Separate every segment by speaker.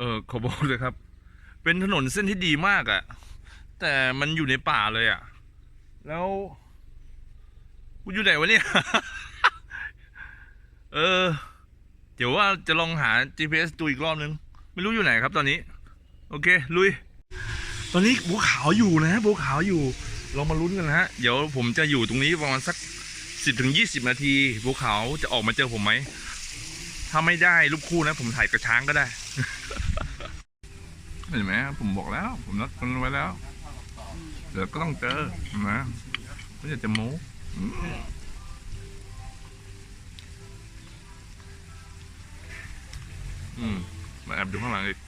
Speaker 1: เออขอบอกเลยครับ เป็นถนนเส้นที่ดีมากอะ่ะ แต่มันอยู่ในป่าเลยอะ่ะ แล้วกูอยู่ไหนวะเนี่ย เออ เดี๋ยวว่าจะลองหา GPS ดูอีกรอบนึง ไม่รู้อยู่ไหนครับตอนนี้ โอเค ลุย ตอนนี้บัวขาวอยู่นะบัวขาวอยู่เรามาลุ้นกันนะฮะ เดี๋ยวผมจะอยู่ตรงนี้ประมาณสักสิบถึงยี่สิบนาทีบัวขาวจะออกมาเจอผมไหม ถ้าไม่ได้รูปคู่นะ ผมถ่ายกระช้างก็ได้ เห็นไหมผมบอกแล้ว ผมนัดคนไว้แล้ว เดี๋ยวก็ต้องเจอนะไม่อยากจะโม้อืมมาแอบดูข้างหลังอีก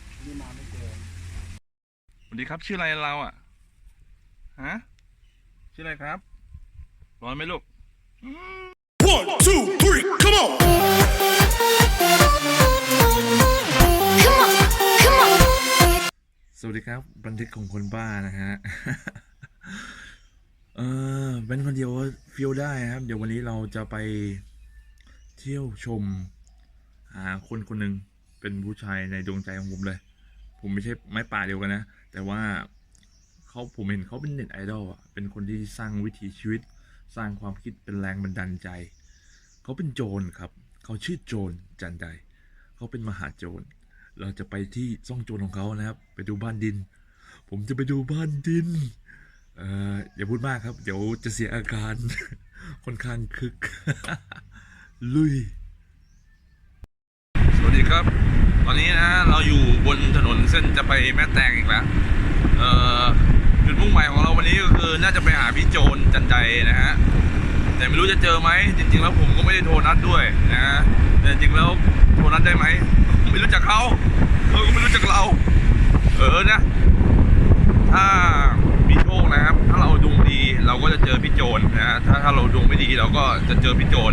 Speaker 1: สวัสดีครับ ชื่ออะไรเราอะฮะชื่ออะไรครับ ร้อนไหมลูก
Speaker 2: One, two, three, come on!
Speaker 1: สวัสดีครับ บันทึกของคนบ้านะฮะ เออเป็นคนเดียวฟิลได้ครับ เดี๋ยววันนี้เราจะไปเที่ยวชม หาคนคนหนึ่งเป็นผู้ชายในดวงใจของผมเลย ผมไม่ใช่ไม้ป่าเดียวกันนะ แต่ว่าเขาผมเห็นเขาเป็นเน็ตไอดอลอะ เป็นคนที่สร้างวิถีชีวิต สร้างความคิดเป็นแรงบันดาลใจ เขาเป็นโจรครับ เขาชื่อโจรจันไดเขาเป็นมหาโจร เราจะไปที่ซ่องโจรของเขานะครับ ไปดูบ้านดิน ผมจะไปดูบ้านดินเอ่ออย่าพูดมากครับ เดี๋ยวจะเสียอาการค่อนข้างคึก ลุย สวัสดีครับ ตอนนี้นะเราอยู่บนถนนเส้นจะไปแม่แตงอีกแล้วเอ่อจุดมุ่งหมายของเราวันนี้ก็คือน่าจะไปหาพี่โจรจันใจนะฮะแต่ไม่รู้จะเจอไหมจริง ๆ แล้วผมก็ไม่ได้โทรนัดด้วยนะฮะแต่จริงๆแล้วโทรนัดได้ไหม ไม่รู้จักเขาเขาก็ไม่รู้จักเรา เออนะถ้ามีโชคนะครับ ถ้าเราดวงดีเราก็จะเจอพี่โจรนะฮะถ้าถ้าเราดวงไม่ดีเราก็จะเจอพี่โจร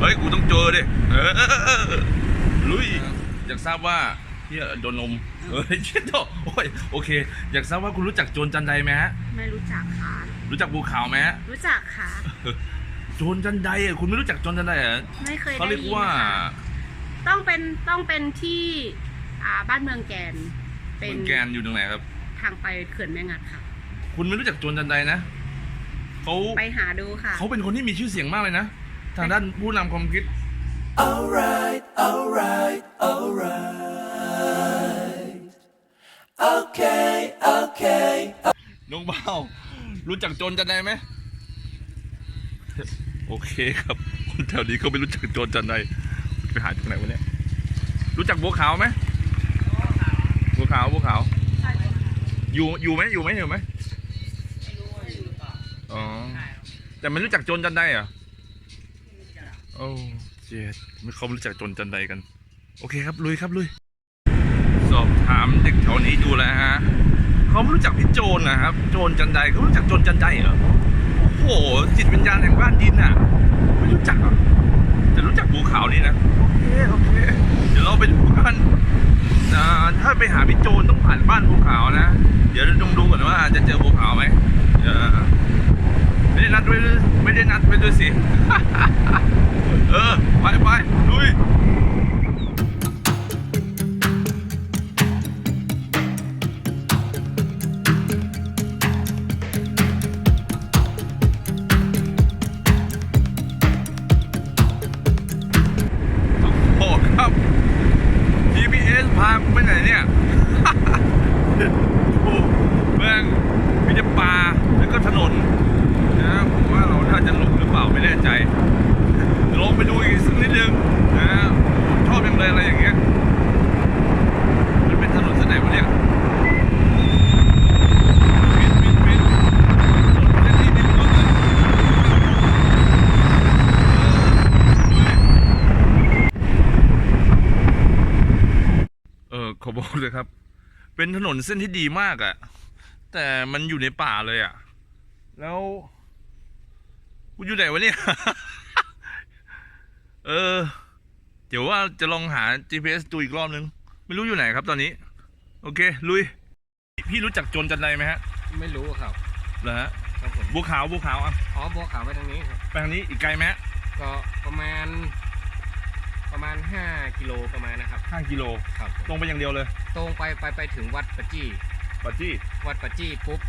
Speaker 1: เฮ้ยกูต้องเจอดิเออลุยอยากทราบว่าพี่โดนลมเฮ้ยเชี่ยโตโอ้ยโอเค อยากทราบว่าคุณรู้จักโจรจันไดไหมฮะ
Speaker 3: ไม่รู้จักค่ะ
Speaker 1: รู้จักภูเขาไหมฮะ
Speaker 3: รู้จักค่ะ
Speaker 1: โจรจันไดอะคุณไม่รู้จักโจรจันไดเหรอ
Speaker 3: ไม่เคย
Speaker 1: เขา
Speaker 3: ได้
Speaker 1: เรียก
Speaker 3: ยิน
Speaker 1: ว่า
Speaker 3: ค่ะ ต้องเป็นต้องเป็นที่อ่าบ้านเมืองแกน เป็
Speaker 1: เมืองแกนอยู่ตรงไหนครับ
Speaker 3: ทางไปเขื่อนแม่งัดค่ะ
Speaker 1: คุณไม่รู้จักโจรจันไดนะเขา
Speaker 3: ไปหาดูค่ะ
Speaker 1: เขาเป็นคนที่มีชื่อเสียงมากเลยนะ ทางด้านผู้นำความคิด
Speaker 2: Alright, alright, alright. Okay, okay.
Speaker 1: น้องเบารู้จักโจรจันไดไหมโอเคครับ คนแถวนี้เขาไม่รู้จักโจรจันได ไปหาจากไหนวะเนี่ย รู้จักบัวขาวไหมบัวขาวบัวขาว อยู่อยู่ไหมอยู่ไหมอยู่ไหมอ๋อ แต่ไม่รู้จักโจรจันไดเหรอโอ้เจ็ดไม่เขารู้จักโจรจันไดกัน โอเคครับลุยครับลุย สอบถามเด็กแถวนี้ดูแล้วฮะเขาไม่รู้จักพี่โจรนะครับ โจรจันไดเขารู้จักโจรจันไดเหรอ โอ้โหจิตวิญญาณแห่งบ้านดินน่ะ ไม่รู้จักอจะ ภูเขานี่นะ โอเค โอเค เดี๋ยวเราไปดูกันอ่าถ้าไปหาพี่โจรต้องผ่านบ้านภูเขานะ เดี๋ยวต้องดูก่อนว่าจะเจอภูเขาไหมเออไม่ได้นัดไว้ด้วยไม่ได้นัดไว้ด้วยสิ เออ ไปไปลุย ถนนเส้นที่ดีมากอะแต่มันอยู่ในป่าเลยอะแล้วกูอยู่ไหนวะเนี่ย เออ เดี๋ยวว่าจะลองหา GPS ดูอีกรอบนึง ไม่รู้อยู่ไหนครับตอนนี้ โอเค ลุย พี่รู้จักโจรจันไดไหมฮะ
Speaker 4: ไม่รู้ครับ
Speaker 1: เหรอฮะ
Speaker 4: ครับผม
Speaker 1: บัวขาวบัวขาวอะ
Speaker 4: อ๋อบัวขาวไปทางนี้ครับ
Speaker 1: ไปทางนี้อีกไกลไหมฮะ
Speaker 4: ก็ประมาณ ประมาณ 5 กิโลประมาณนะครับ
Speaker 1: 5กิโล
Speaker 4: ครับ
Speaker 1: ตรงไปอย่างเดียวเลย
Speaker 4: ตรงไปไปไปถึงวัดปะจี้
Speaker 1: ปัจจี้
Speaker 4: วัดปะจี้ปุ๊บ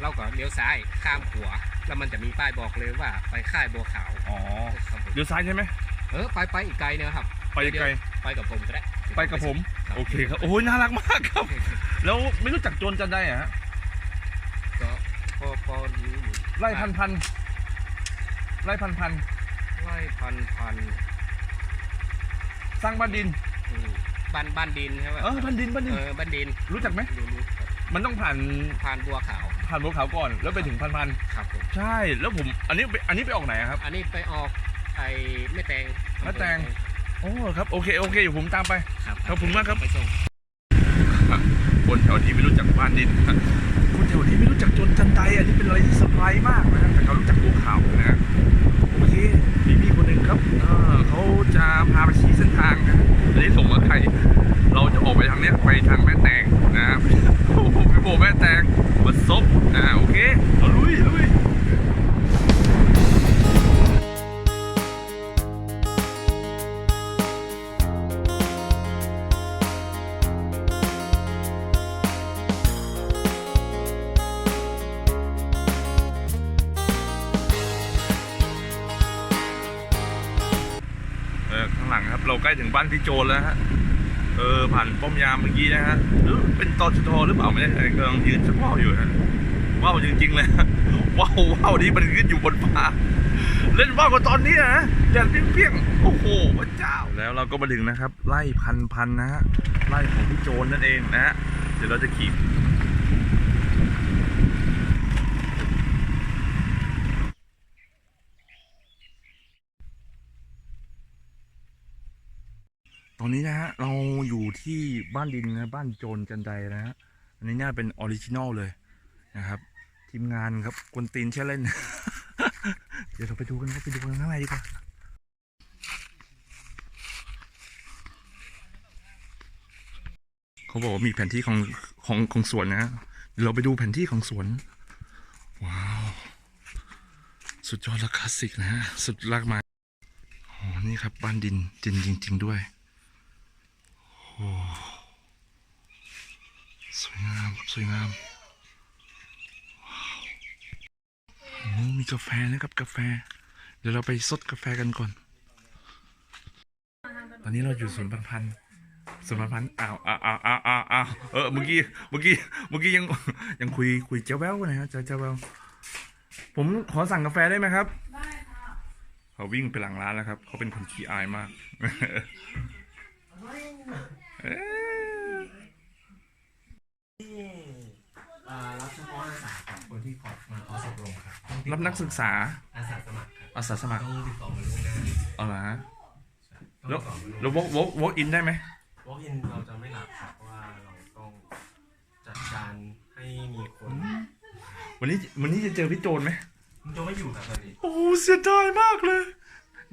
Speaker 4: เราก็เลี้ยวซ้ายข้ามขวาแล้วมันจะมีป้ายบอกเลยว่าไปค่ายบัวขาว
Speaker 1: อ๋อ
Speaker 4: ครับผม
Speaker 1: เลี้ยวซ้ายใช่ไหม
Speaker 4: เออไปไปอีกไกลเนอะครับ
Speaker 1: ไปไกล
Speaker 4: ไปกับผมก็ได้
Speaker 1: ไปกับผม
Speaker 4: รับ
Speaker 1: โอเคครับโอ้ยน่ารักมากครับ แล้วไม่รู้จักโจรจันได้อะฮะ
Speaker 4: ก็พอพอรู้อยู่
Speaker 1: ไล่พันพันไล่พันพัน
Speaker 4: ไล่พันพัน
Speaker 1: สร้างบ้านดิน
Speaker 4: อืมบ้านบ้านดินใช่ไหม
Speaker 1: เออบ้านดินบ้านดิน
Speaker 4: เออบ้านดิน
Speaker 1: รู้จักไหม
Speaker 4: รู้รู้ครับ
Speaker 1: มันต้องผ่าน
Speaker 4: ผ่านบัวขาว
Speaker 1: ผ่านบัวขาวก่อน แล้วไปถึงพันพัน
Speaker 4: ครับผม
Speaker 1: ใช่ แล้วผม อันนี้ไปอันนี้ไปออกไหนอะครับ
Speaker 4: อันนี้ไปออกไอ้แม่แตง
Speaker 1: แม่แตง โอ้ครับ โอเค โอเคเดี๋ยวผมตามไป
Speaker 4: ครับ
Speaker 1: ขอบคุณมากครับ
Speaker 4: ไปส่ง
Speaker 1: คนแถวนี้ไม่รู้จักบ้านดินฮะคนแถวนี้ไม่รู้จักโจนจันไดอันนี้เป็นอะไรที่เซอร์ไพรส์มากนะฮะแต่เขารู้จักบัวขาวนะฮะโอเคมีพี่คนหนึ่งครับ เขาจะพาไปชี้เส้นทางนะฮะอันนี้ส่งมาใครเราจะออกไปทางเนี้ยไปทางแม่แตงนะครับโอ้โหไปโบแม่แตงมาซบอ่าโอเค โจนแล้วฮะ เออผ่านป้อมยามเมื่อกี้นะฮะหรือเป็นตอชทหรือเปล่าไม่แน่ใจกำลังยืนสักว่าวอยู่ฮะว่าวจริงๆเลยว้าวว้าวนี่มันขึ้นอยู่บนฟ้าเล่นว่าวกันตอนนี้นะแดดเปี้ยงๆโอ้โหพระเจ้าแล้วเราก็มาถึงนะครับ ไล่พันพันนะฮะไล่ของพี่โจนนั่นเองนะฮะเดี๋ยวเราจะขี่ ตอนนี้นะฮะเราอยู่ที่บ้านดินนะบ้านโจนจันไดนะฮะอันนี้น่าเป็นออริจินอลเลยนะครับ ทีมงานครับกวนตีนเช่เล่น เดี๋ยวเราไปดูกันครับไปดูกันข้างในดีกว่าเขาบอกว่ามีแผนที่ของของของสวนนะฮะเดี๋ยวเราไปดูแผนที่ของสวน ว้าว สุดยอดและคลาสสิกนะฮะ สุดลากมาอ๋อนี่ครับบ้านดินดินจริง ๆ ด้วยโอ้สวยงาม สวยงามโอ้มีกาแฟนะครับกาแฟ เดี๋ยวเราไปซดกาแฟกันก่อน ตอนนี้เราอยู่สวนพันพันธุ์สวนพันพันธุ์อ้าวอ้าวอ้าวอ้าวอ้าวอ้าวเออเมื่อกี้เมื่อกี้เมื่อกี้ยังยังคุยคุยเจ้าแววกันนะฮะเจ้าเจ้าแววผมขอสั่งกาแฟได้ไหมครับ ได้ค่ะเขาวิ่งไปหลังร้านแล้วครับ เขาเป็นคนขี้อายมาก เอ๊ะ
Speaker 5: อ่ารับเฉพาะอาสาครับคนที่ขอมาขออบรมค รับต้องติด
Speaker 1: รับนักศึกษา
Speaker 5: อาสาสมัครครับ
Speaker 1: อาสาสมัคร
Speaker 5: ต้องติดต่อมาล่วงหน้า
Speaker 1: เอาละฮะ
Speaker 5: ต้อง
Speaker 1: แล้
Speaker 5: ติ
Speaker 1: ว
Speaker 5: ดต่อมาล่วงห
Speaker 1: แล้ว
Speaker 5: น้าว
Speaker 1: อล์กวอล์กวอล์กอินได้ไหม
Speaker 5: วอล์กอินเราจะไม่รับครับเพราะว่าเราต้องจัดการให้มีคน
Speaker 1: วันนี้วันนี้จะเจอพี่โจนไหม
Speaker 5: มันจะไม่อยู่ครับตอนนี้
Speaker 1: โอ้เสียดายมากเลย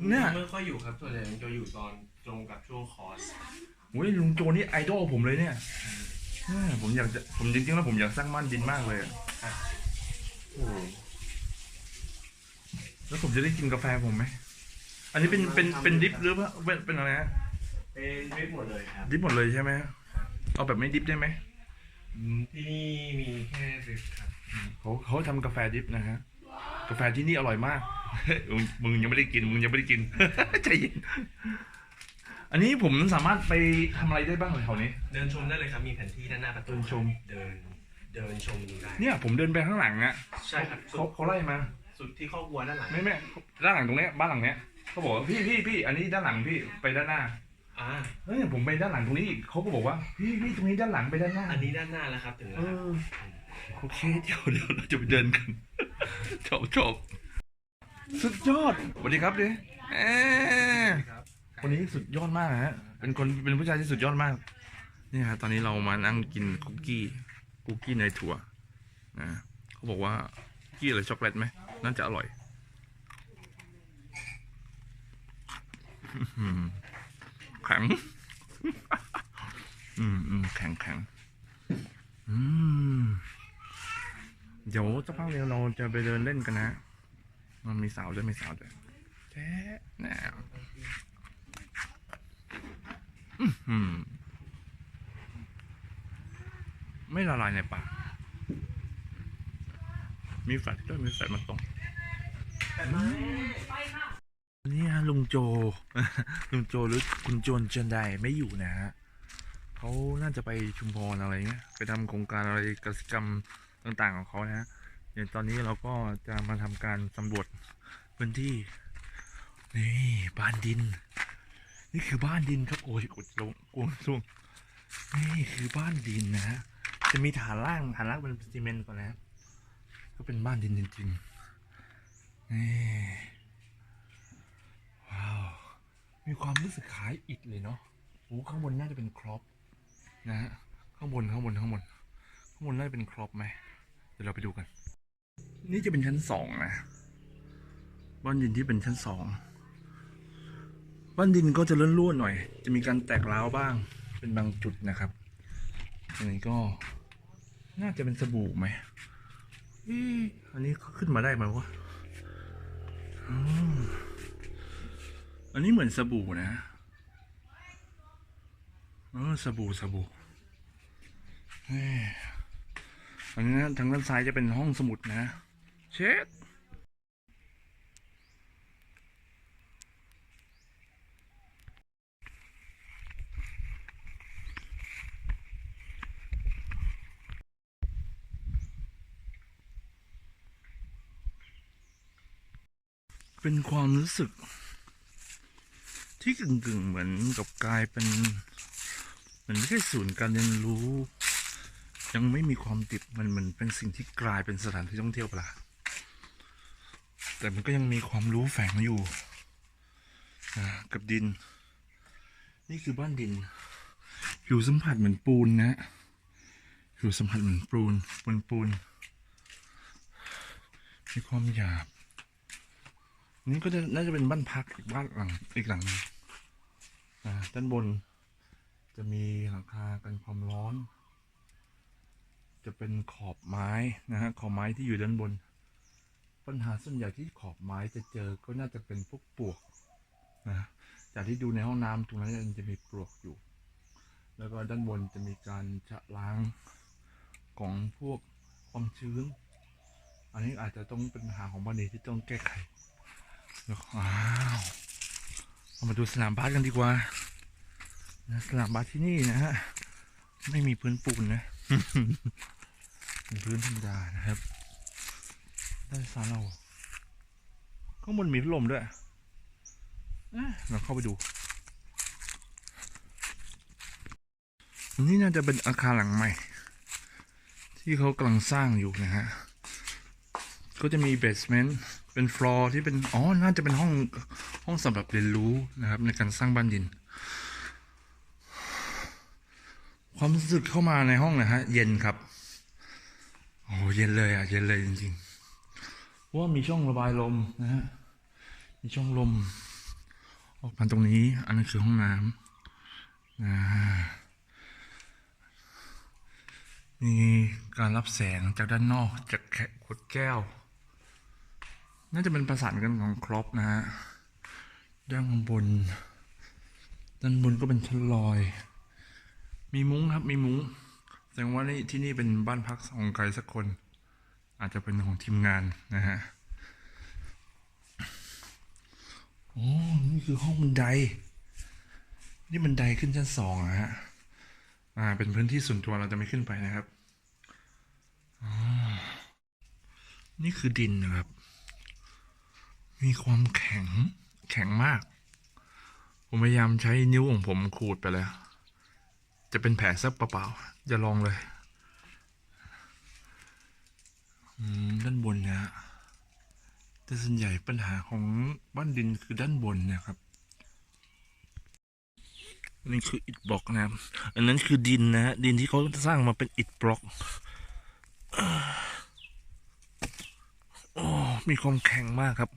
Speaker 1: เนี่ย
Speaker 5: ไม่ค่อยอยู่ครับส่วนใหญ่มันจะอยู่ตอนตรงกับช่วงคอร์ส
Speaker 1: โอ้ยลุงโจนี่ไอดอลผมเลยเนี่ยเนี่ยผมอยากจะผมจริงๆแล้วผมอยากสร้างบ้านดินมากเลยอะโอ้ แล้วผมจะได้กินกาแฟผมไหม อันนี้เป็นเป็นเป็นดิฟหรือว่าเป็นเป็นอะไรฮะ
Speaker 5: เป็นทริปหมดเลยครับ
Speaker 1: ดิฟหมดเลยใช่ไหมเอาแบบไม่ดิฟได้ไหม
Speaker 5: อืมที่นี่มีแค่ทริปครับ
Speaker 1: เขาเขาทำกาแฟดิฟนะฮะ กาแฟที่นี่อร่อยมาก มึงมึงยังไม่ได้กิน มึงยังไม่ได้กิน ใจเย็น อันนี้ผมสามารถไปทำอะไรได้บ้างแถวนี้
Speaker 5: เดินชมได้เลยครับมีแผนที่ด้านหน้าประตู
Speaker 1: เดินชม
Speaker 5: เดินเดินชมดูได้
Speaker 1: เนี่ยผมเดินไปข้างหลังอะ
Speaker 5: ใช่ครับสุ
Speaker 1: เขา
Speaker 5: ด
Speaker 1: เขาไล่มา
Speaker 5: สุดที่ข้อกวัวด้านหลัง
Speaker 1: ไม่ไม่ด้านหลังตรงเนี้ยบ้านหลังเนี้ยเขาบอกว่าพี่พี่พี่อันนี้ด้านหลังพี่ไปด้านหน้า
Speaker 5: อ่า
Speaker 1: เฮ้ยผมไปด้านหลังตรงนี้อีกเขาก็บอกว่าพี่พี่ตรงนี้ด้านหลังไปด้านหน้า
Speaker 5: อันนี้ด้านหน้าแล้วครับถึงแล้ว
Speaker 1: เอ
Speaker 5: ครับ
Speaker 1: อโอเคเดี๋ยวเดี๋ยวเราจะไปเดินกันจบจบสุดยอดสวัสดีครับดิเอ้คนนี้สุดยอดมากฮะเป็นคนเป็นผู้ชายที่สุดยอดมากนี่ฮะตอนนี้เรามานั่งกินคุกกี้คุกกี้เนยถั่วนะเขาบอกว่าคุกกี้อะไรช็อกโกแลตไหม น่าจะอร่อย แข็ง อืมอืมแข็งแข็งอืมเดี๋ยวสักพักเดียวเราจะไปเดินเล่นกันนะ มันมีสาวด้วยมีสาวด้วยแจ๊ะแนวอืมไม่ละลายในปากมีแฟลชด้วยมีแฟลชมันตรง นี่ฮะลุงโจ ลุงโจหรือคุณโจนเจนไดไม่อยู่นะฮะเขาน่าจะไปชุมพรอะไรเงี้ย ไปทำโครงการอะไรกิจกรรมต่างๆของเขานะฮะเดี๋ยวตอนนี้เราก็จะมาทำการสำรวจพื้นที่ นี่บ้านดิน นี่คือบ้านดินครับโอ้ยกดลงกวงช่วงนี่คือบ้านดินนะฮะจะมีฐานล่างฐานล่างเป็นซีเมนต์ก่อนนะ ก็เป็นบ้านดินจริงๆ นี่ว้าว มีความรู้สึกคล้ายอิฐเลยเนาะโอ้ข้างบนน่าจะเป็นครอปนะฮะข้างบนข้างบนข้างบน ข้างบนน่าจะเป็นครอปไหมเดี๋ยวเราไปดูกัน นี่จะเป็นชั้นสองนะบ้านดินที่เป็นชั้นสองบ้านดินก็จะล้วนหน่อย จะมีการแตกร้าวบ้าง เป็นบางจุดนะครับอันนี้ก็น่าจะเป็นสบู่ไหมอันนี้ขึ้นมาได้ไหมวะ อันนี้เหมือนสบู่นะเออสบู่สบู่อันนี้นะทางด้านซ้ายจะเป็นห้องสมุดนะ เช็ด เป็นความรู้สึก ที่กึ่งๆเหมือนกับกลายเป็นเหมือนไม่ใช่ศูนย์การเรียนรู้ ยังไม่มีความติดมันเหมือนเป็นสิ่งที่กลายเป็นสถานที่ท่องเที่ยวไปละแต่มันก็ยังมีความรู้แฝงอยู่นะกับดิน นี่คือบ้านดินผิวสัมผัสเหมือนปูนนะผิวสัมผัสเหมือนปูนปูนปูนมีความหยาบ นี่ก็จะน่าจะเป็นบ้านพักอีกบ้านหลังอีกหลังหนึงอ่าด้านบน จะมีหลังคากันความร้อน จะเป็นขอบไม้นะฮะขอบไม้ที่อยู่ด้านบน ปัญหาส่วนใหญ่ที่ขอบไม้จะเจอก็น่าจะเป็นพวกปลวกนะจากที่ดูในห้องน้ำตรงนั้นจะมีปลวกอยู่ แล้วก็ด้านบนจะมีการชะล้างของพวกความชื้น อันนี้อาจจะต้องเป็นปัญหาของบ้านนี้ที่ต้องแก้ไข แล้วก็ว้าวเรามาดูสนามบาสกันดีกว่านะสนามบาสที่นี่นะฮะ ไม่มีพื้นปูนนะเป็นพื้นธรรมดานะครับด้านซ้ายเราข้างบนมีพัดลมด้วยเราเข้าไปดูอันนี้น่าจะเป็นอาคารหลังใหม่ ที่เขากำลังสร้างอยู่นะฮะ ก็จะมีเบสเมนต์ เป็นฟลอร์ที่เป็นอ๋อน่าจะเป็นห้องห้องสำหรับเรียนรู้นะครับ ในการสร้างบ้านดิน ความรู้สึกเข้ามาในห้องนะฮะ เย็นครับโอ้เย็นเลยอะ เย็นเลยจริงๆเพราะว่ามีช่องระบายลมนะฮะมีช่องลม ออกมาตรงนี้ อันนั้นคือห้องน้ำนะมีการรับแสงจากด้านนอกจากขวดแก้ว น่าจะเป็นประสานกันของครบนะฮะด้านบน ด้านบนก็เป็นชั้นลอย มีมุ้งครับมีมุ้ง แสดงว่านี่ที่นี่เป็นบ้านพักของใครสักคน อาจจะเป็นของทีมงานนะฮะโอ้นี่คือห้องบันได นี่บันไดขึ้นชั้นสองนะฮะ อ่า เป็นพื้นที่ส่วนตัวเราจะไม่ขึ้นไปนะครับอ๋อนี่คือดินนะครับ มีความแข็งแข็งมาก ผมพยายามใช้นิ้วของผมขูดไปแล้ว จะเป็นแผลซับเปล่าๆอย่าลองเลยด้านบนเนี่ยฮะแต่ส่วนใหญ่ปัญหาของบ้านดินคือด้านบนเนะครับนี่คืออิฐบล็อกนะครับ อันนั้นคือดินนะฮะดินที่เขาสร้างมาเป็นอิฐบล็อกโอ้มีความแข็งมากครับ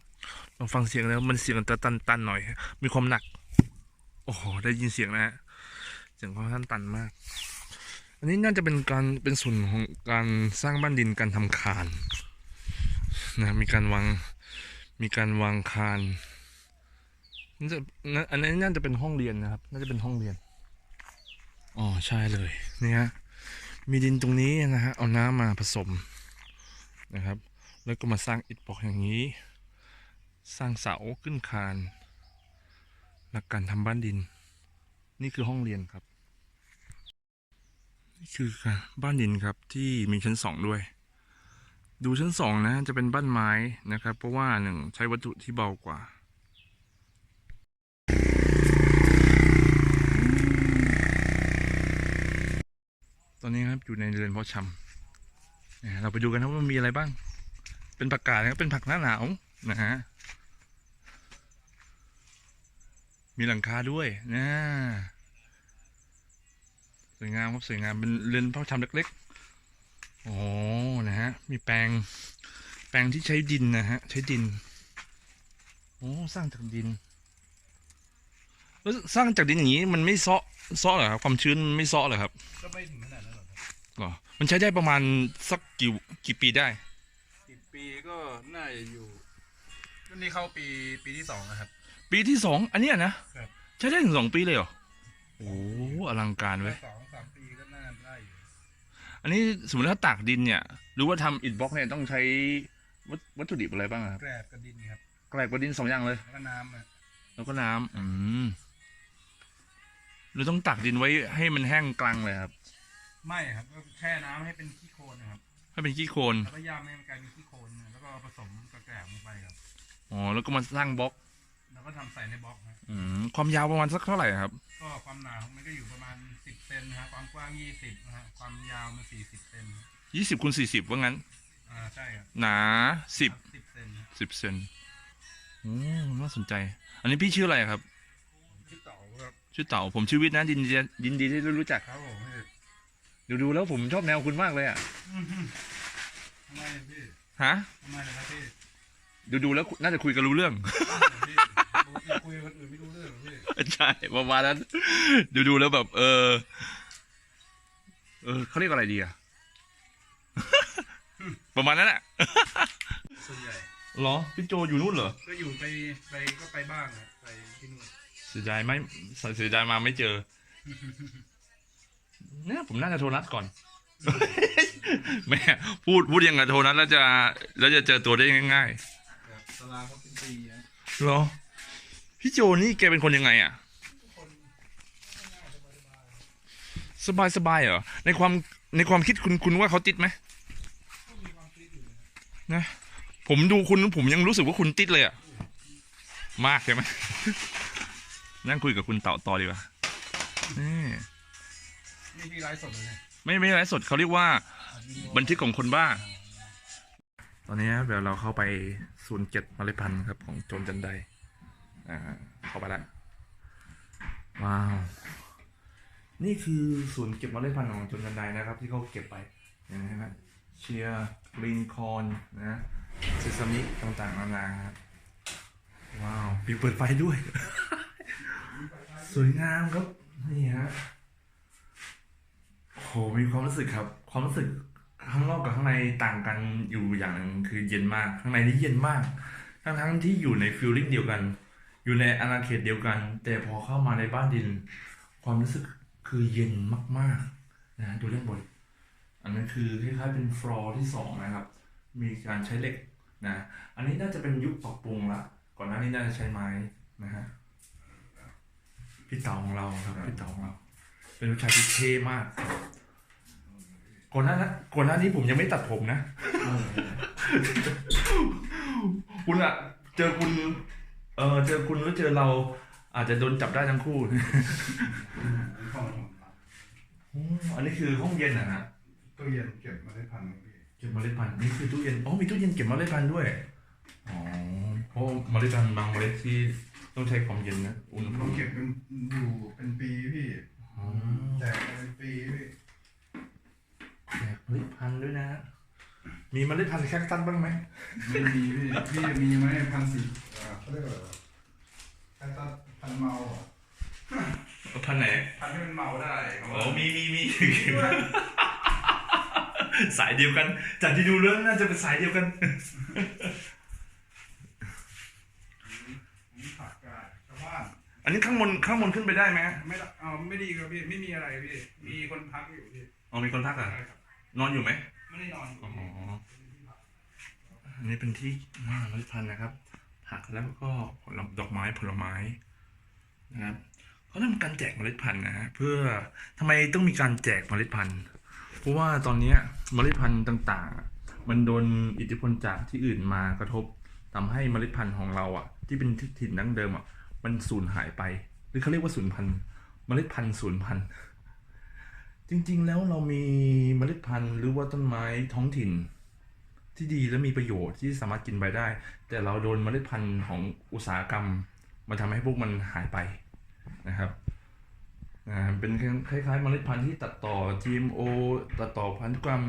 Speaker 1: ลองฟังเสียงแล้วมันเสียงจะตันๆหน่อย มีความหนัก โอ้โห ได้ยินเสียงนะฮะ เสียงค่อนข้างตันมาก อันนี้น่าจะเป็นการเป็นส่วนของการสร้างบ้านดินการทำคานนะ มีการวาง มีการวางคานน่จะอันนี้น่าจะเป็นห้องเรียนนะครับ น่าจะเป็นห้องเรียน อ๋อ ใช่เลย นี่ฮะ มีดินตรงนี้นะฮะ เอาน้ำมาผสมนะครับ แล้วก็มาสร้างอิฐบล็อกอย่างนี้ สร้างเสาขึ้นคาน หลักการทำบ้านดิน นี่คือห้องเรียนครับ นี่คือบ้านดินครับที่มีชั้นสองด้วย ดูชั้นสองนะจะเป็นบ้านไม้นะครับ เพราะว่าหนึ่งใช้วัตถุที่เบากว่าตอนนี้ครับอยู่ในเรือนเพาะชำเราไปดูกันนะว่ามีอะไรบ้าง เป็นผักกาดนะครับเป็นผักหน้าหนาวนะฮะ มีหลังคาด้วยนะสวยงามครับสวยงามเป็นเรือนเพาะชำเล็กๆ โอ้นะฮะ มีแปลง แปลงที่ใช้ดินนะฮะ ใช้ดิน โอ้สร้างจากดินแล้วสร้างจากดินอย่างนี้มันไม่เซาะเซาะเหรอครับความชื้นมันไม่เซาะเหรอครับ
Speaker 5: ก็ไม่ถึงขนาดนั้นหรอกครับ
Speaker 1: เหรอมันใช้ได้ประมาณสักกี่กี่ปีได้
Speaker 5: สิบปีก็น่าจะอยู่นี่เข้าปีปีที่สองนะครับ
Speaker 1: ปีที่สองอันเนี้ยนะ ครับ ใช้ได้ถึงสองปีเลยเหรอ โอ้อลังการเว้ย
Speaker 5: สองสามปีก็น่าได้อยู่
Speaker 1: อันนี้สมมติถ้าตากดินเนี่ย หรือว่าทำอิฐบล็อกเนี่ยต้องใช้วัตวัตถุดิบอะไรบ้างอะครับ
Speaker 5: แกรบกับดินครับ
Speaker 1: แกลบกับดินสองอย่างเลย
Speaker 5: แล้วก็น้ำอะ
Speaker 1: แล้วก็น้ำอืมหรือต้องตักดินไว้ให้มันแห้งกลางเลยครับ
Speaker 5: ไม่ครับก็แช่น้ำให้เป็นขี้โคลนนะครับ
Speaker 1: ให้เป็นขี้โคลน
Speaker 5: แล้วก็ย่ำให้มันกลายเป็นขี้โคลนแล้วก็ผสมกับแกรบลงไปครับ
Speaker 1: อ๋อ แล้วก็มาสร้างบล็อก
Speaker 5: แล้ว ก็ทำใส่ในบล็อกครับ
Speaker 1: อืมความยาวประมาณสักเท่าไหร่ครับ
Speaker 5: ก็ความหนาของมันก็อยู่ประมาณสิบเซนนะครับความกว้างยี่สิบนะฮะความยาวมันสี่สิบเซน
Speaker 1: ยี่สิบคูณสี่สิบว่างั้น
Speaker 5: อ่าใช่ครับ
Speaker 1: หนาสิบ
Speaker 5: สิบเซนครับ
Speaker 1: สิบเซนโอ้น่าสนใจ อันนี้พี่ชื่ออะไรครับ
Speaker 5: ที่เต่าครับ
Speaker 1: ชื่อเต่าผมชื่อวิทย์นะยินดียินดีที่ได้รู้จัก
Speaker 5: ครับผมพี่
Speaker 1: ดูดูแล้วผมชอบแนวคุณมากเลยอะ
Speaker 5: ทำไมพี่
Speaker 1: ฮะ
Speaker 5: ทำไมล่ะครับพี่
Speaker 1: ดูดูแล้วน่าจะคุยกันรู้เรื่อง
Speaker 5: พี่ปกติ คุยกับคนอื่นไม่รู้เรื่องหรอกพี่
Speaker 1: ใช่ประมาณนั้น ดูดูแล้วแบบ เออ เออเขาเรียกอะไรดีอะประมาณนั้นแหละ
Speaker 5: ส่วนใหญ่
Speaker 1: เหรอพี่โจอยู่นู่นเหรอ
Speaker 5: ก็อยู่ไปไปก็ไปบ้างอะไปที่นู่น
Speaker 1: เสียดายไม่เสียดายมาไม่เจอเนี่ยผมน่าจะโทรนัดก่อนแม่พูดพูดยังไงโทรนัดแล้วจะแล้วจะเจอตัวได้ง่าย
Speaker 5: แบบตารางเขาเป็นปีนะ
Speaker 1: ๆเหรอ พี่โจนี่แกเป็นคนยังไงอะสบายสบายเหรอ ในความในความคิดคุณคุณว่าเขาติดไหมนะ ผมดูคุณผมยังรู้สึกว่าคุณติดเลยอะมากใช่ไหมนั่งคุยกับคุณเต่าต่อดีกว่านี่
Speaker 5: นี่พี่ไลฟ์สดเลยเนี่ย
Speaker 1: ไม่ไม่ไลฟ์สดเขาเรียกว่า บันทึกของคนบ้า ตอนนี้เดี๋ยวเราเข้าไปศูนย์เก็บเมลพันธุ์ครับ ของโจนจันได อ่าเข้าไปแล้วว้าว นี่คือศูนย์เก็บเมล็ดพันธุ์ของจนจันไดนะครับ ที่เขาเก็บไปเห็นไหมครับเชียร์กรีนคอนนะเซซามิต่างๆนานาครับว้าวมีเปิดไฟด้วย สวยงามครับ นี่ฮะโหมีความรู้สึกครับ ความรู้สึกข้างนอกกับข้างในต่างกันอยู่อย่างหนึ่งคือเย็นมาก ข้างในนี่เย็นมาก ทั้งทั้งๆที่อยู่ในฟิลลิ่งเดียวกัน อยู่ในอาณาเขตเดียวกัน แต่พอเข้ามาในบ้านดิน ความรู้สึกคือเย็นมากๆนะดูเรื่องบนอันนั้นคือคล้ายๆเป็นฟลอร์ที่สองนะครับ มีการใช้เหล็กนะ อันนี้น่าจะเป็นยุคปรับปรุงละ ก่อนหน้านี้น่าจะใช้ไม้นะฮะพี่เต๋าของเราครับพี่เต๋าของเรา เป็นผู้ชายที่เท่มาก ก่อนหน้านั้นก่อนหน้านี้ผมยังไม่ตัดผมนะ คุณอะเจอคุณ เออเจอคุณแล้วเจอเราอาจจะโดนจับได้ทั้งคู่อืมอันนี้คือห้องเย็นนะฮะ
Speaker 6: ตู้เย็นเก็บเมาได้พันธุ์พี่
Speaker 1: เก็บเมล็ดพันธุ์นี่คือตู้เย็นอ๋อมีตู้เย็นเก็บเมล็ดพันธุ์ด้วยอ๋อเพราะเมล็ดพันธุ์บางเมล็ดที่ต้องใช้ความเย็นนะอุณหภู
Speaker 6: เรา
Speaker 1: มิ
Speaker 6: เก็บเป็นอยู่เป็นปีพี่
Speaker 1: อ๋อ
Speaker 6: แจกเป็นปีพี่
Speaker 1: แจกเมล็ดพันธุ์ด้วยนะฮะ มีเมล็ดพันธุ์แคคตัสบ้างไหม
Speaker 6: ไม่มีพี่พี่มีไหมพันธุ์สีอ่าเขาเรียกว่าอะไรวะแค่ตัดพันธุ์เมาอะ
Speaker 1: พันธุ์ไหน
Speaker 6: พันธุ์ที่มันเมาได้ครับ
Speaker 1: อ๋อมีมีมีสายเดียวกัน จากที่ดูเรื่องน่าจะเป็นสายเดียวกัน
Speaker 6: ผักกาดชาวบ้าน
Speaker 1: อันนี้ข้างบนข้างบนขึ้นไปได้ไหม
Speaker 6: ไม่ละเอาไม่ดีครับพี่ไม่มีอะไรพี่มีคนพักอยู่พี่
Speaker 1: อ๋อมีคนพักอะ
Speaker 6: ใช่ครับ
Speaker 1: นอนอยู่ไหม
Speaker 6: ไม่ได้นอน
Speaker 1: อ๋ออันนี้เป็นที่อ่าเมล็ดพันธุ์นะครับ ผักแล้วก็ผลดอกไม้ผลไม้นะครับเขาทำการแจกเมล็ดพันธุ์นะฮะเพื่อทำไมต้องมีการแจกเมล็ดพันธุ์ เพราะว่าตอนเนี้ยเมล็ดพันธุ์ต่างๆ มันโดนอิทธิพลจากที่อื่นมากระทบทำให้เมล็ดพันธุ์ของเราอะ ที่เป็นถิ่นดั้งเดิมอะมันสูญหายไป หรือเขาเรียกว่าสูญพันธุ์เมล็ดพันธุ์สูญพันธุ์ จริง ๆ แล้วเรามีเมล็ดพันธุ์หรือว่าต้นไม้ท้องถิ่น ที่ดีและมีประโยชน์ที่สามารถกินไปได้ แต่เราโดนเมล็ดพันธุ์ของอุตสาหกรรมมาทำให้พวกมันหายไปนะครับเป็นคล้ายๆเมล็ดพันธุ์ที่ตัดต่อ GMO ตัดต่อพันธุกรรม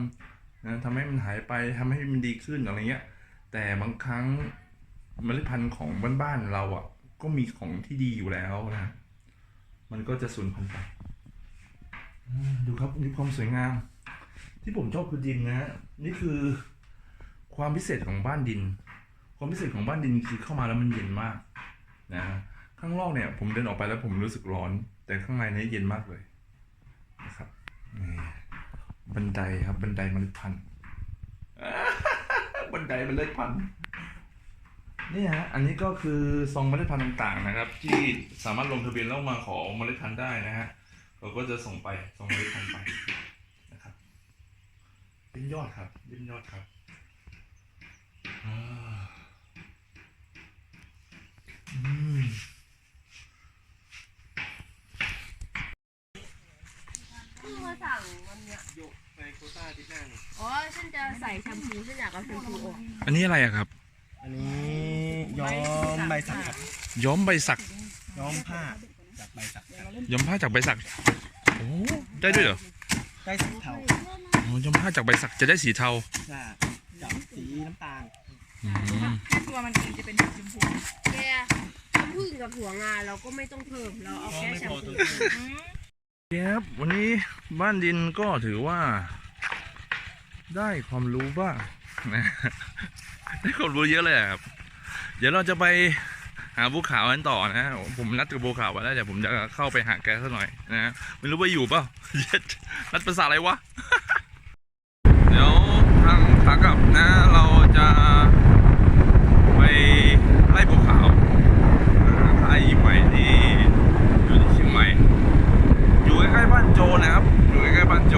Speaker 1: นะทำให้มันหายไปทำให้มันดีขึ้นอะไรเงี้ย แต่บางครั้งเมล็ดพันธุ์ของบ้านๆเราอะ ก็มีของที่ดีอยู่แล้วนะ มันก็จะสูญพันธุ์ไป ดูครับมีความสวยงาม ที่ผมชอบคือดินนะฮะนี่คือความพิเศษของบ้านดิน ความพิเศษของบ้านดินคือเข้ามาแล้วมันเย็นมากนะข้างนอกเนี่ย ผมเดินออกไปแล้วผมรู้สึกร้อน แต่ข้างในเนี่ยเย็นมากเลยนะครับบันไดครับบันไดเมล็ดพันธุ์บันไดเมล็ดพันธุ์นี่ฮะอันนี้ก็คือซองเมล็ดพันธุ์ต่างๆนะครับ ที่สามารถลงทะเบียนแล้วมาขอเมล็ดพันธุ์ได้นะฮะ เราก็จะส่งไปส่งเมล็ดพันธุ์ไปนะครับเป็นยอดครับเป็นยอดครับอ่าอืม
Speaker 3: เพิ่งมาสั่งวันเนี้ย
Speaker 5: ในโควต้าอาที่หน้านี่
Speaker 3: อ๋อฉันจะใส่แชมพูฉันอยากเอาแชมพูออก
Speaker 1: อันนี้อะไรอะครับ
Speaker 5: อันนี้ย้อมใบสักครับ
Speaker 1: ย้อมใบสัก
Speaker 5: ย้อมผ้าจากใบสักครับ
Speaker 1: ย้อมผ้าจากใบสักโอ้ได้ด้วยเหรอ
Speaker 5: ได้สีเทา
Speaker 1: อ๋อย้อมผ้าจากใบสักจะได้สีเทา
Speaker 5: จ้าจากสีน้ำตาล
Speaker 1: อืม
Speaker 7: ตัวมันเองจะเป็นสีชมพู
Speaker 3: แกน้ำผึ้งกับถั่วงาเราก็ไม่ต้องเพิ่มเราเอาแค่แชมพู
Speaker 1: ครับวันนี้บ้านดินก็ถือว่า ได้ความรู้บ้างนะได้ความรู้เยอะเลยอะครับ เดี๋ยวเราจะไปหาบัวขาวกันต่อนะผมนัดกับบัวขาวไว้แล้วเดี๋ยวผมจะเข้าไปหาแกสักหน่อยนะไม่รู้ว่าอยู่เปล่านัดภาษาอะไรวะ เดี๋ยวทางขากลับนะ เราจะไปไล่บัวขาวไล่ใหม่ที่อยู่ที่เชียงใหม่อยู่ใกล้ๆบ้านโจนะครับอยู่ใกล้ๆบ้านโจ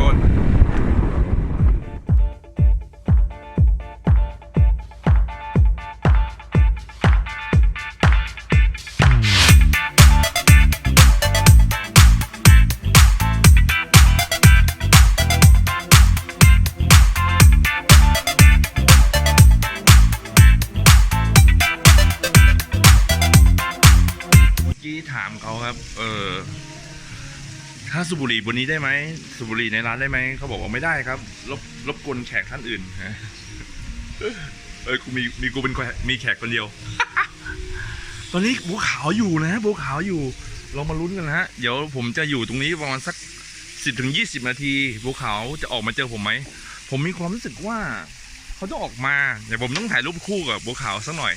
Speaker 1: บุหรี่บนนี้ได้ไหมสูบบุหรี่ในร้านได้ไหมเขาบอกว่าไม่ได้ครับรบรบกวนแขกท่านอื่นฮะเออกูมีมีกูเป็นมีแขกคนเดียว ตอนนี้บัวขาวอยู่นะบัวขาวอยู่เรามาลุ้นกันนะฮะเดี๋ยวผมจะอยู่ตรงนี้ประมาณสักสิบถึงยี่สิบนาทีบัวขาวจะออกมาเจอผมไหมผมมีความรู้สึกว่าเขาต้องออกมาเดี๋ยวผมต้องถ่ายรูปคู่กับบัวขาวสักหน่อย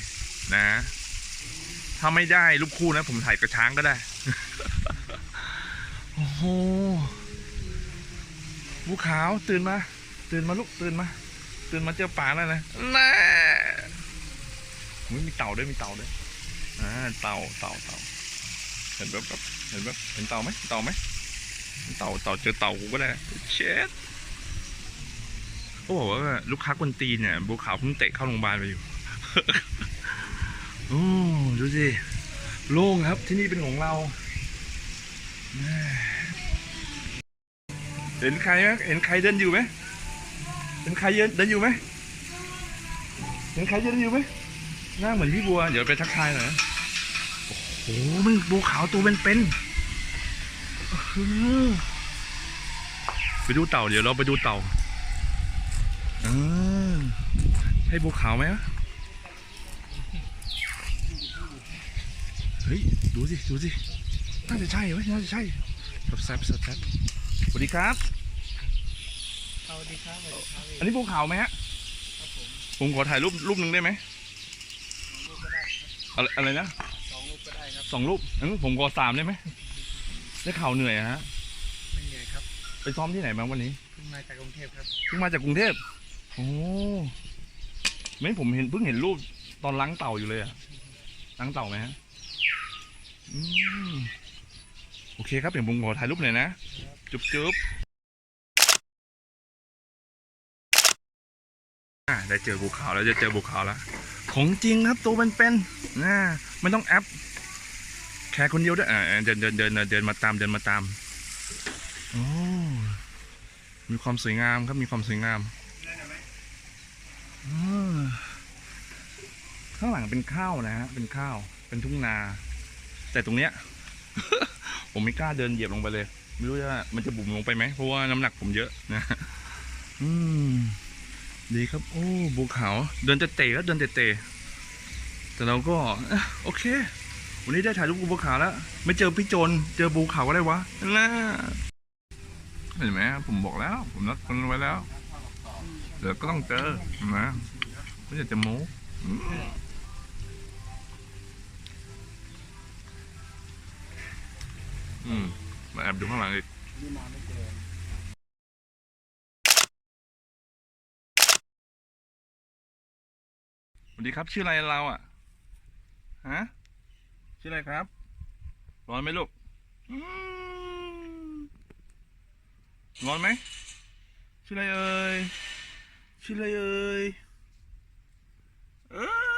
Speaker 1: นะ ถ้าไม่ได้รูปคู่นะ ผมถ่ายกับช้างก็ได้ โอ้โหบัวขาวตื่นมา ตื่นมาลูกตื่นมา ตื่นมาเจอป่าแล้วนะแน่อุ๊ยมีเต่าด้วยมีเต่าด้วยอ่าเต่าเต่าเต่าเห็นแบบแบบเห็นแบบเห็นเต่าไหมเต่าไหมเต่าเต่าเจอเต่ากูก็ได้เช็ดเขาบอกว่าลูกค้ากวนตีนเนี่ยบัวขาวเพิ่งเตะเข้าโรงพยาบาลไปอยู่โอ้ดูสิโล่งครับที่นี่เป็นของเรา เห็นใครไหมเห็นใครเดินอยู่ไหมเห็นใครเดินเดินอยู่ไหมเห็นใครเดินอยู่ไหมหน้าเหมือนพี่บัว เดี๋ยวไปทักทายหน่อยโอ้โหมันบัวขาวตัวเป็นๆอื้อหือไปดูเต่าเดี๋ยวเราไปดูเต่าออใช่บัวขาวไหมวะเฮ้ย ดูสิ ดูสิ น่าจะใช่เว้ยน่าจะใช่สับแซบสับแซบสวัสดีครับ
Speaker 5: สวัสดีครับสวัสดีครับ
Speaker 1: อันนี้ภูเขาไหมฮะผมขอถ่ายรูปรูปหนึ่งได้ไหมอะไรอะไรนะ
Speaker 5: สองลูกก็ได้ครับ
Speaker 1: สองรูปงั้นผมขอสามได้ไหมได้ข่าวเหนื่อยอะฮะ
Speaker 4: ไม่เหนื่อยครับ
Speaker 1: ไปซ้อมที่ไหนมาวันนี้
Speaker 4: เพิ่งมาจากกรุงเทพครับ
Speaker 1: เพิ่งมาจากกรุงเทพโอ้ไม่ผมเห็นเพิ่งเห็นรูปตอนล้างเต่าอยู่เลยอะล้างเต่าไหมฮะอืม โอเคครับเดี๋ยวผมขอถ่ายรูปหน่อยนะ จุ๊บจุ๊บอ่าได้เจอภูเขาแล้วจะเจอภูเขาแล้ว ของจริงครับตัวเป็นๆนะไม่ต้องแอป แค่คนเดียวด้วยอ่าเดินเดินเดินเดินมาตามเดินมาตามโอ้มีความสวยงามครับมีความสวยงามข้างหลังเป็นข้าวนะฮะเป็นข้าวเป็นทุ่งนา แต่ตรงเนี้ย ผมไม่กล้าเดินเหยียบลงไปเลย ไม่รู้ว่ามันจะบุ๋มลงไปไหมเพราะว่าน้ำหนักผมเยอะนะอืมดีครับ โอ้ภูเขา เดินเตะๆก็เดินเตะแต่เราก็โอเค วันนี้ได้ถ่ายรูปบภูเขาแล้ว ไม่เจอพี่โจนเจอภูเขาก็ได้วะน่าเห็นไหมผมบอกแล้ว ผมนัดคนไว้แล้วเดี๋ยวก็ต้องเจอนไหมไม่ใช่จะโม้ อืมมาแอบดูข้างหลังอีกสวัสดีครับ ชื่ออะไรเราอะฮะชื่ออะไรครับ ร้อนไหมลูกร้อนไหมชื่ออะไรเอ่ยชื่ออะไรเอ่ยเอ้